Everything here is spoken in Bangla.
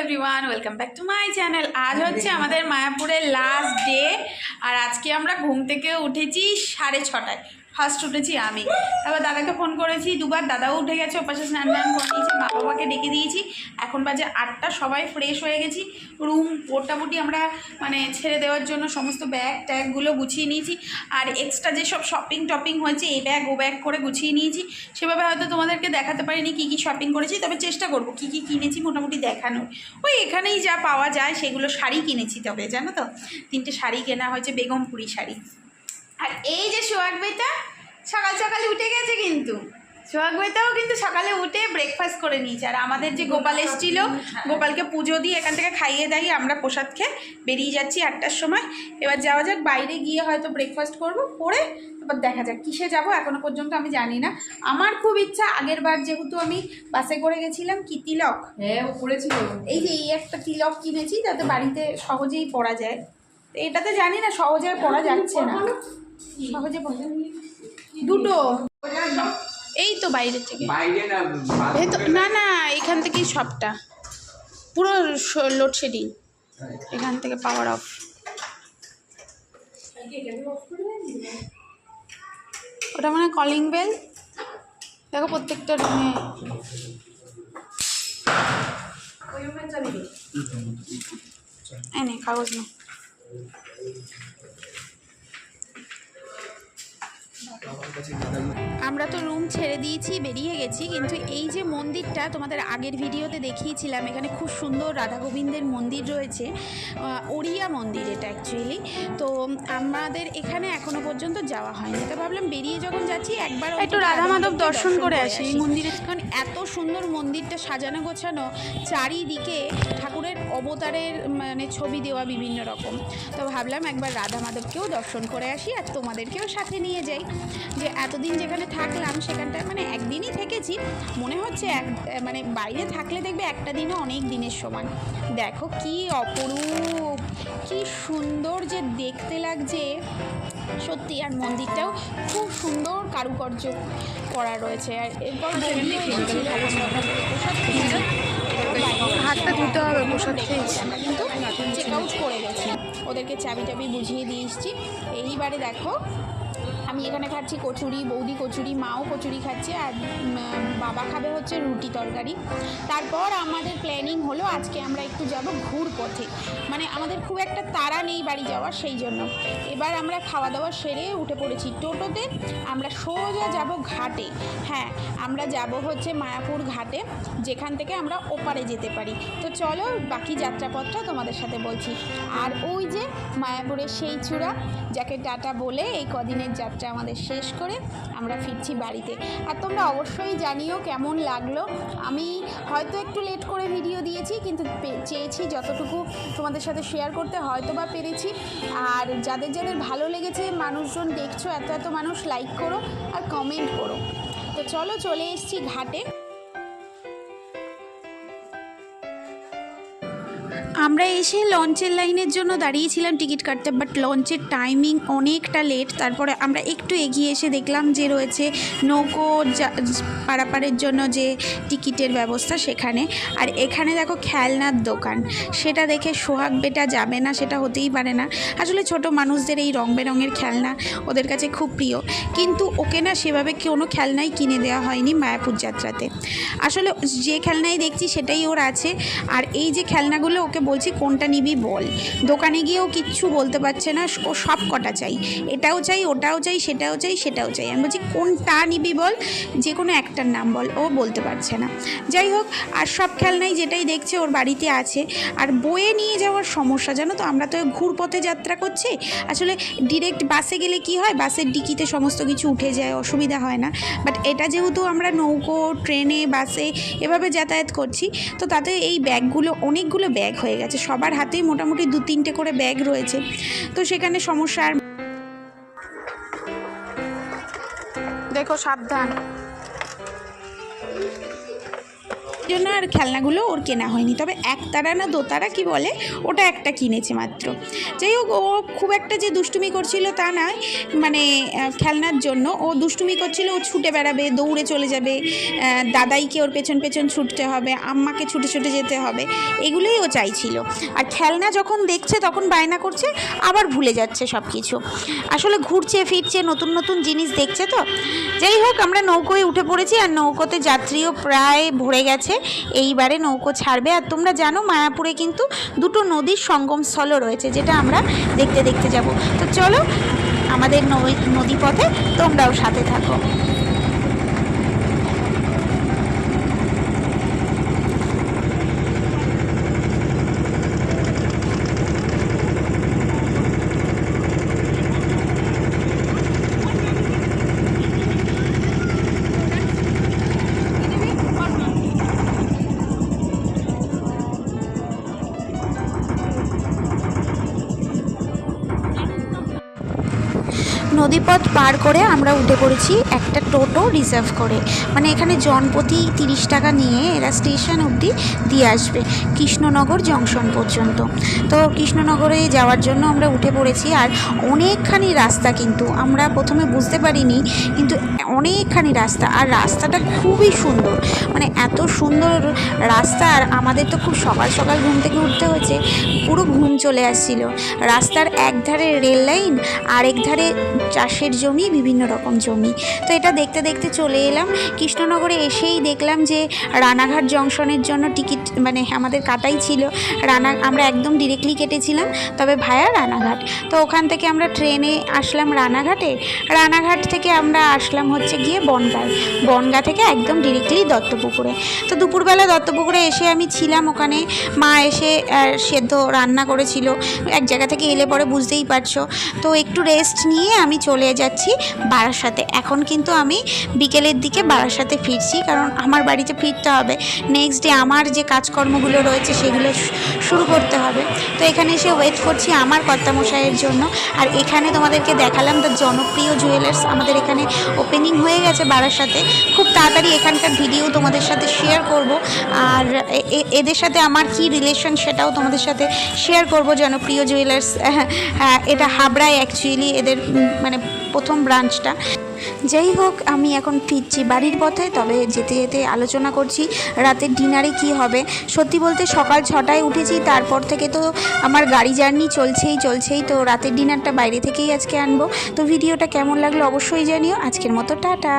Everyone welcome back to my channel আজ হচ্ছে আমাদের মায়াপুরের লাস্ট ডে আর আজকে আমরা ঘুম থেকে উঠেছি সাড়ে ছটায়। ফার্স্ট উঠেছি আমি। তারপর দাদাকে ফোন করেছি, দুবার দাদাও উঠে গেছে ওপাশে স্নান টান করে নিয়েছি মা বাবাকে ডেকে দিয়েছি। এখন বাজে আটটা, সবাই ফ্রেশ হয়ে গেছি। রুম মোটামুটি আমরা মানে ছেড়ে দেওয়ার জন্য সমস্ত ব্যাগ ট্যাগগুলো গুছিয়ে নিয়েছি। আর এক্সট্রা যেসব শপিং টপিং হয়েছে, এই ব্যাগ ও ব্যাগ করে গুছিয়ে নিয়েছি। সেভাবে হয়তো তোমাদেরকে দেখাতে পারিনি কী কী শপিং করেছি, তবে চেষ্টা করব কী কী কিনেছি মোটামুটি দেখানোর। ওই এখানেই যা পাওয়া যায়, সেগুলো শাড়ি কিনেছি তবে, জানো তো? তিনটে শাড়ি কেনা হয়েছে, বেগমপুরি শাড়ি। আর এই যে সোহাগ বেটা সকাল সকাল উঠে গেছে কিন্তু। সোহাগ বেটাও কিন্তু সকালে উঠে ব্রেকফাস্ট করে নিয়েছে। আর আমাদের যে গোপাল এসেছিল গোপালকে পুজো দিয়ে এখান থেকে খাইয়ে দাইয়ে আমরা প্রসাদ খেয়ে বেরিয়ে যাচ্ছি আটটার সময়। এবার যাওয়া যাক বাইরে গিয়ে হয়তো ব্রেকফাস্ট করব করে তারপর দেখা যাক কিসে যাব এখনও পর্যন্ত আমি জানি না। আমার খুব ইচ্ছা আগের বার যেহেতু আমি বাসে করে গেছিলাম কি তিলক? হ্যাঁ করেছিল। এই যে এই একটা তিলক কিনেছি যাতে বাড়িতে সহজেই পরা যায়। তো এটাতে জানি না সহজে পরা যাচ্ছে না। সহজে পরা দুটো। এই তো বাইরে থেকে। না না না? এখান থেকেই সবটা। পুরো লোডশেডিং এখান থেকে পাওয়ার অফ ওটা মানে কলিং বেল দেখো প্রত্যেকটা রুমে এনে কাগজ না। আমরা তো রুম ছেড়ে দিয়েছি বেরিয়ে গেছি কিন্তু এই যে মন্দিরটা তোমাদের আগের ভিডিওতে দেখিয়েছিলাম এখানে খুব সুন্দর রাধা গোবিন্দের মন্দির রয়েছে ওড়িয়া মন্দির এটা অ্যাকচুয়ালি তো আমাদের এখানে এখনও পর্যন্ত যাওয়া হয়নি। তো ভাবলাম বেরিয়ে যখন যাচ্ছি একবার একটু রাধা মাধব দর্শন করে আসি। এই মন্দিরে কারণ এত সুন্দর মন্দিরটা সাজানো গোছানো চারিদিকে ঠাকুরের অবতারের মানে ছবি দেওয়া বিভিন্ন রকম। তো ভাবলাম একবার রাধা মাধবকেও দর্শন করে আসি আর তোমাদেরকেও সাথে নিয়ে যাই। যে এতদিন যেখানে থাকলাম সেখানটায় মানে একদিনই থেকেছি। মনে হচ্ছে এক মানে বাইরে থাকলে দেখবে একটা দিনও অনেক দিনের সমান। দেখো কি অপরূপ কি সুন্দর যে দেখতে লাগছে। সত্যি আর মন্দিরটাও খুব সুন্দর কারুকার্য করা রয়েছে। আর এরপর। হাতটা ধুতে হবে প্রসাদ আমরা কিন্তু চেক আউট করে গেছি। ওদেরকে চাবি টাবি বুঝিয়ে দিয়ে এসছি। এইবারে দেখো আমি এখানে খাচ্ছি কচুরি, বৌদি কচুরি, মাও কচুরি খাচ্ছে আর বাবা খাবে হচ্ছে রুটি তরকারি। তারপর আমাদের প্ল্যানিং হলো আজকে আমরা একটু যাব ঘুর পথে। মানে আমাদের খুব একটা তাড়া নেই বাড়ি যাওয়ার, সেই জন্য। এবার আমরা খাওয়া দাওয়া সেরে উঠে পড়েছি টোটোতে। আমরা সোজা যাব ঘাটে। হ্যাঁ আমরা যাব হচ্ছে মায়াপুর ঘাটে, যেখান থেকে আমরা ওপারে যেতে পারি। তো চলো বাকি যাত্রাপথটা তোমাদের সাথে বলছি। আর ওই যে মায়াপুরের সেই চূড়া, যাকে টাটা বলে এই কদিনের যাত্রা আমাদের শেষ করে আমরা ফিরছি বাড়িতে। আর তোমরা অবশ্যই জানিও কেমন লাগল। আমি হয়তো একটু লেট করে ভিডিও দিয়েছি, কিন্তু চেয়েছি যতটুকু তোমাদের সাথে শেয়ার করতে হয়তো বা পেরেছি। আর যাদের যাদের ভালো লেগেছে, মানুষজন দেখছ, এত এত মানুষ লাইক করো আর কমেন্ট করো। তো চলো চলে এসছি ঘাটে। আমরা এসে লঞ্চের লাইনের জন্য দাঁড়িয়েছিলাম টিকিট কাটতে বাট লঞ্চের টাইমিং অনেকটা লেট তারপরে আমরা একটু এগিয়ে এসে দেখলাম যে রয়েছে নৌকো পারাপারের জন্য যে টিকিটের ব্যবস্থা সেখানে। আর এখানে দেখো খেলনার দোকান। সেটা দেখে সোহাগ বেটা যাবে না, সেটা হতেই পারে না। আসলে ছোট মানুষদের এই রং বেরঙের খেলনা ওদের কাছে খুব প্রিয়। কিন্তু ওকে না সেভাবে কোনো খেলনাই কিনে দেওয়া হয়নি মায়াপুর যাত্রাতে। আসলে যে খেলনাই দেখছি সেটাই ওর আছে। আর এই যে খেলনাগুলো ওকে বলছি কোনটা নিবি বল। দোকানে গিয়েও কিচ্ছু বলতে পারছে না, ও সব কটা চাই। এটাও চাই, ওটাও চাই, সেটাও চাই সেটাও চাই। আমি বলছি, কোনটা নিবি বল? যে কোনো একটার নাম বল, ও বলতে পারছে না। যাই হোক, আর সব খেলনাই যেটাই দেখছে ওর বাড়িতে আছে। আর বয়ে নিয়ে যাওয়ার সমস্যা, জানো তো, আমরা তো ঘুরপথে যাত্রা করছি। আসলে ডিরেক্ট বাসে গেলে কি হয় বাসের ডিকিতে সমস্ত কিছু উঠে যায়, অসুবিধা হয় না। বাট এটা যেহেতু আমরা নৌকো, ট্রেনে বাসে এভাবে যাতায়াত করছি, তো তাতে এই ব্যাগগুলো অনেকগুলো ব্যাগ হয়ে গেছে। সবার হাতেই মোটামুটি দু তিনটে করে ব্যাগ রয়েছে। তো সেখানে সমস্যা আর দেখো সাবধান। জন্য আর খেলনাগুলো ওর কেনা হয়নি। তবে একতারা না দোতারা কি বলে, ওটা একটা কিনেছে মাত্র। যাই হোক, ও খুব একটা যে দুষ্টুমি করছিল তা নয়। মানে খেলনার জন্য ও দুষ্টুমি করছিল, ও ছুটে বেড়াবে, দৌড়ে চলে যাবে দাদাইকে ওর পেছন পেছন ছুটতে হবে, আম্মাকে ছুটে ছুটে যেতে হবে, এগুলোই ও চাইছিল। আর খেলনা যখন দেখছে, তখন বায়না করছে, আবার ভুলে যাচ্ছে সব কিছু আসলে ঘুরছে, ফিরছে, নতুন নতুন জিনিস দেখছে তো। যাই হোক, আমরা নৌকোয় উঠে পড়েছি, আর নৌকোতে যাত্রীও প্রায় ভরে গেছে। এইবারে নৌকো ছাড়বে। আর তোমরা জানো, মায়াপুরে কিন্তু দুটো নদীর সঙ্গমস্থলও রয়েছে, যেটা আমরা দেখতে দেখতে যাব। তো চলো, আমাদের নদী নদীপথে তোমরাও সাথে থাকো। নদীপথ পার করে আমরা উঠে পড়েছি একটা টোটো রিজার্ভ করে। মানে এখানে জনপ্রতি তিরিশ টাকা নিয়ে এরা স্টেশন অবধি দিয়ে আসবে, কৃষ্ণনগর জংশন পর্যন্ত। তো কৃষ্ণনগরে যাওয়ার জন্য আমরা উঠে পড়েছি আর অনেকখানি রাস্তা কিন্তু, আমরা প্রথমে বুঝতে পারিনি, কিন্তু অনেকখানি রাস্তা। আর রাস্তাটা খুবই সুন্দর মানে এত সুন্দর রাস্তা আর আমাদের তো খুব সকাল সকাল ঘুম থেকে উঠতে হয়েছে, পুরো ঘুম চলে আসছিল। রাস্তার এক ধারে রেল লাইন আর এক ধারে চাষের জমি, বিভিন্ন রকম জমি। তো এটা দেখতে দেখতে চলে এলাম। কৃষ্ণনগরে এসেই দেখলাম যে রানাঘাট জংশনের জন্য টিকিট মানে আমাদের কাটাই ছিল। রানা, আমরা একদম ডিরেক্টলি কেটেছিলাম। তবে ভায়া রানাঘাট। তো ওখান থেকে আমরা ট্রেনে আসলাম রানাঘাটে। রানাঘাট থেকে আমরা আসলাম হচ্ছে গিয়ে বনগাঁয়। বনগাঁ থেকে একদম ডিরেক্টলি দত্তপুকুরে। তো দুপুরবেলা দত্তপুকুরে এসে আমি ছিলাম ওখানে। মা এসে সেদ্ধ রান্না করেছিল। এক জায়গা থেকে এলে পরে বুঝতেই পারছ। তো একটু রেস্ট নিয়ে আমি চলে যাচ্ছি বারাসাতে এখন কিন্তু আমি বিকেলের দিকে বারাসাতে ফিরছি কারণ আমার বাড়িতে ফিরতে হবে। নেক্সট ডে আমার যে কাজকর্মগুলো রয়েছে সেগুলো শুরু করতে হবে। তো এখানে এসে ওয়েট করছি আমার কর্তামশাইয়ের জন্য। আর এখানে তোমাদেরকে দেখালাম দ্য জনপ্রিয় জুয়েলার্স আমাদের এখানে ওপেনিং হয়ে গেছে বারাসাতে খুব তাড়াতাড়ি এখানকার ভিডিও তোমাদের সাথে শেয়ার করব। আর এদের সাথে আমার কি রিলেশন সেটাও তোমাদের সাথে শেয়ার করব জনপ্রিয় জুয়েলার্স এটা হাবড়ায় অ্যাকচুয়ালি এদের উম, মানে প্রথম ব্রাঞ্চটা। যাই হোক, আমি এখন ফিরছি বাড়ির পথে, তবে যেতে যেতে আলোচনা করছি রাতের ডিনারে কি হবে। সত্যি বলতে সকাল ছটায় উঠেছি, তারপর থেকে তো আমার গাড়ি জার্নি চলছেই চলছেই। তো রাতের ডিনারটা বাইরে থেকেই আজকে আনব। তো ভিডিওটা কেমন লাগল অবশ্যই জানিও। আজকের মতো টাটা।